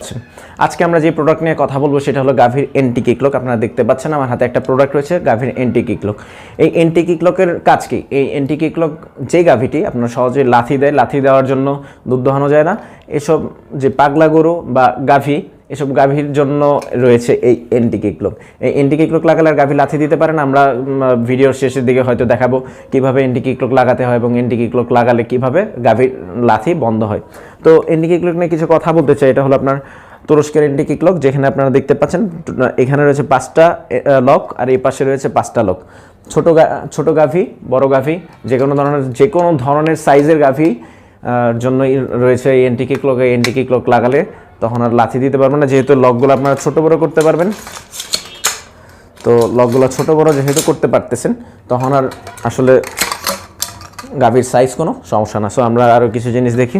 আচ্ছা, আজকে আমরা যে প্রোডাক্ট নিয়ে কথা বলব সেটা হলো গাভীর এন্টি কিকলক আপনারা দেখতে পাচ্ছেন আমার হাতে একটা প্রোডাক্ট রয়েছে গাভীর এন্টি কিকলক এই এন্টি কিকলকের কাজ কি? এই এন্টি কিকলক যে গাভীটি আপনার সহজে লাথি দেয় লাথি দেওয়ার জন্য দুধ দোহানো যায় না। এসব যে পাগলা গরু বা গাভী এসব গাভীর জন্য রয়েছে এই এন্টি কিকলক এই এন্টি কিকলক লাগালে আর গাভী লাথি দিতে পারে না আমরা ভিডিওর শেষের দিকে হয়তো দেখাবো কীভাবে এন্টি কিকলক লাগাতে হয় এবং এন্টি কিকলক লাগালে কীভাবে গাভীর লাথি বন্ধ হয়। তো এন্টি কিকলক নিয়ে কিছু কথা বলতে চাই এটা হলো আপনার তুরস্কের এন্টি কিকলক যেখানে আপনারা দেখতে পাচ্ছেন এখানে রয়েছে পাঁচটা লক আর এই পাশে রয়েছে পাঁচটা লক। ছোট ছোট গাভী বড় গাভী যে কোনো ধরনের যে কোনো ধরনের সাইজের গাভী আহ, জন্যই রয়েছে এই এন্টি কিকলক এই এন্টি কিকলক লাগালে তখন আর লাথি দিতে পারবেন না, যেহেতু লকগুলো আপনারা ছোট বড় করতে পারবেন। তো লকগুলো ছোট বড় যেহেতু করতে পারতেছেন, তখন আর আসলে গাভীর সাইজ কোনো সমস্যা না। সো আমরা আরও কিছু জিনিস দেখি।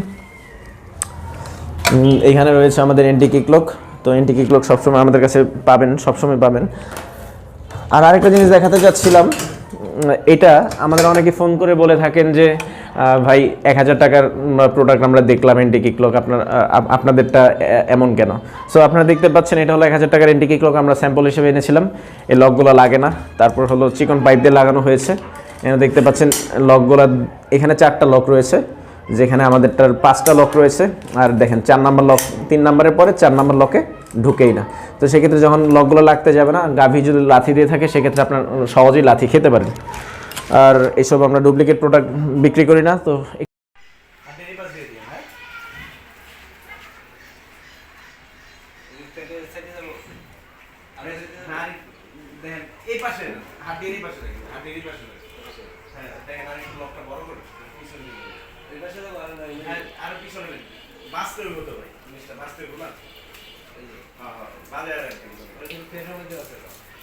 এইখানে রয়েছে আমাদের এন্টি কিকলক তো এন্টি কিকলক সবসময় আমাদের কাছে পাবেন, সবসময় পাবেন। আর আরেকটা জিনিস দেখাতে চাচ্ছিলাম এটা আমাদের অনেকে ফোন করে বলে থাকেন যে ভাই, এক হাজার টাকার প্রোডাক্ট আমরা দেখলাম এন্টিকি ক্লক আপনার আপনাদেরটা এমন কেন? সো আপনারা দেখতে পাচ্ছেন, এটা হলো এক হাজার টাকার এন্টিকি ক্লক আমরা স্যাম্পল হিসেবে এনেছিলাম। এই লকগুলো লাগে না। তারপর হলো চিকন পাইপ দিয়ে লাগানো হয়েছে। এখানে দেখতে পাচ্ছেন লকগুলো এখানে চারটা লক রয়েছে। যেখানে আমাদেরটার পাঁচটা লক রয়েছে। আর দেখেন, চার নাম্বার লক তিন নাম্বারের পরে চার নাম্বার লকে ঢুকেই না। তো সেক্ষেত্রে যখন লকগুলো লাগতে যাবে না, গাভী যদি লাথি দিয়ে থাকে, সেক্ষেত্রে আপনার সহজেই লাথি খেতে পারেন। আর এইসব আমরা ডুপ্লিকেট প্রোডাক্ট বিক্রি করি না, তো পাশ পাশে হ্যাঁ দেখেন বড় করে, পিছনে দিকে। ভালো নাই হ্যাঁ আর পিছনে দিন। বাঁচতে হইব তো ভাই জিনিসটা বাঁচতে হইব না হ্যাঁ হ্যাঁ বাজে আর মধ্যে আছে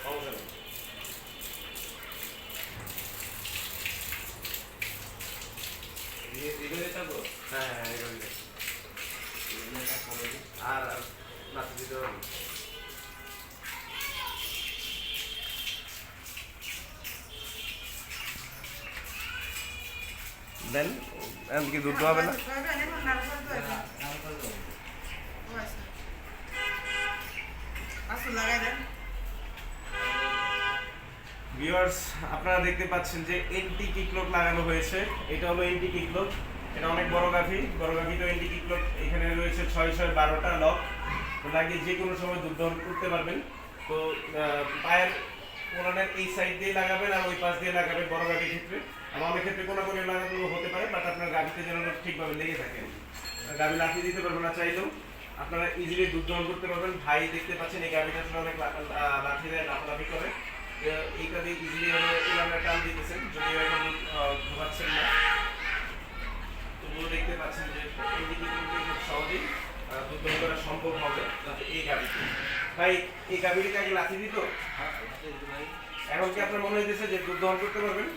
সমস্যা নেই। থাকব। হ্যাঁ হ্যাঁ আর আর দিতে হবে দেন এখন কি দুধ হবে না। ভিউয়ার্স আপনারা দেখতে পাচ্ছেন যে এন্টি কিকলক লাগানো হয়েছে। এটা হলো এন্টি কিকলক। এটা অনেক বড় গাভি। বড় গাভি তো এন্টি কিকলক এখানে রয়েছে ছয় ছয়, বারোটা লক। লাগিয়ে যে কোনো সময় দুধ করতে পারবেন। তো পায়ের কোনানের এই সাইড দিয়ে লাগাবেন আর ওই পাশ দিয়ে লাগাবেন বড় গাভির ক্ষেত্রে। আর অনেক ক্ষেত্রে কোনো কোনো লাগানো হতে পারে বাট আপনার গাভিতে যেন ঠিকভাবে লেগে থাকে। গাভি লাঠি দিতে পারবেন না চাইলেও। আপনারা ইজিলি দুধ দহন করতে পারবেন। ভাই দেখতে পাচ্ছেন, এই গাভিটা আসলে অনেক লা- লাঠি দেয়, লাফালাফি করে। এইটা দিয়ে ইজিলি হলো টান দিতেছেন। যদিও এখন ধোয়াচ্ছেন না। তবুও দেখতে পাচ্ছেন যে এই দিকে কিন্তু খুব সহজেই দুধ দহন করা সম্ভব হবে, যাতে এই গাভিতে ভাই এই গাভিটিকে আগে লাথি দিত? এখন কি আপনার মনে হইতেছে যে দুধ দহন করতে পারবেন?